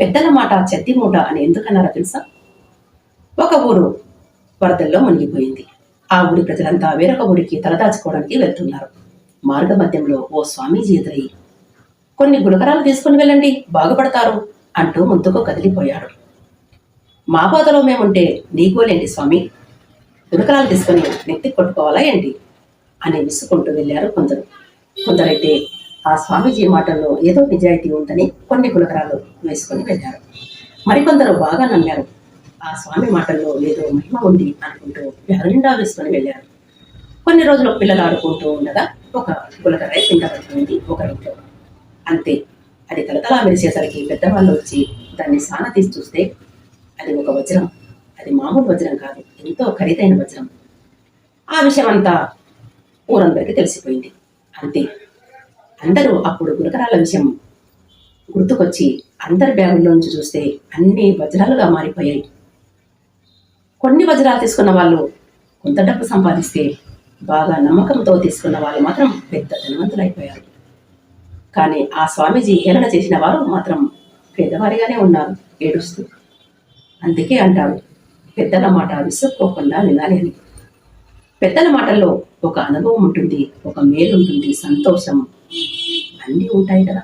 పెద్దల మాట చెత్తి మూట అని ఎందుకన్నారో తెలుసా? ఒక ఊరు వరదల్లో మునిగిపోయింది. ఆ ఊరి ప్రజలంతా వేరొక ఊరికి తలదాచుకోవడానికి వెళ్తున్నారు. మార్గ మధ్యంలో ఓ స్వామీజీ ఎదురై కొన్ని గుణకరాలు తీసుకుని వెళ్ళండి బాగుపడతారు అంటూ ముందుకు కదిలిపోయాడు. మా బాధలో మేముంటే నీకోలేంటి స్వామి. గుణకరాలు తీసుకొని నెత్తి కొట్టుకోవాలా ఏంటి? అని విసుకుంటూ వెళ్ళారు కొందరు. కొందరైతే ఆ స్వామీజీ మాటల్లో ఏదో నిజాయితీ ఉందని కొన్ని కులకరాలు వేసుకొని వెళ్ళారు. మరికొందరు బాగా నమ్మారు. ఆ స్వామి మాటల్లో ఏదో మహిమ ఉంది అనుకుంటూ నిండా వేసుకొని వెళ్ళారు. కొన్ని రోజులు పిల్లలు ఆడుకుంటూ ఉండగా ఒక కులకరాయి కింద పడిపోయింది ఒక ఇంట్లో. అంతే. అది తలతలా మెరిసేసరికి పెద్దవాళ్ళు వచ్చి దాన్ని సాన తీసి చూస్తే అది ఒక వజ్రం. అది మామూలు వజ్రం కాదు ఎంతో ఖరీదైన వజ్రం. ఆ విషయం అంతా ఊరందరికీ తెలిసిపోయింది. అంతే. అందరూ అప్పుడు గురకరాల విషయం గుర్తుకొచ్చి అందరి బ్యాగుల్లోంచి చూస్తే అన్ని వజ్రాలుగా మారిపోయాయి. కొన్ని వజ్రాలు తీసుకున్న వాళ్ళు కొంత డబ్బు సంపాదిస్తే బాగా నమ్మకంతో తీసుకున్న వాళ్ళు మాత్రం పెద్ద ధనవంతులైపోయారు. కానీ ఆ స్వామీజీ హేళన చేసిన వారు మాత్రం పేదవారిగానే ఉన్నారు ఏడుస్తూ. అందుకే అంటారు పెద్దల మాట విసుక్కోకుండా వినాలి అని. పెద్దల మాటల్లో ఒక అనుభవం ఉంటుంది ఒక మేలు ఉంటుంది సంతోషం. అన్నీ ఉంటాయి కదా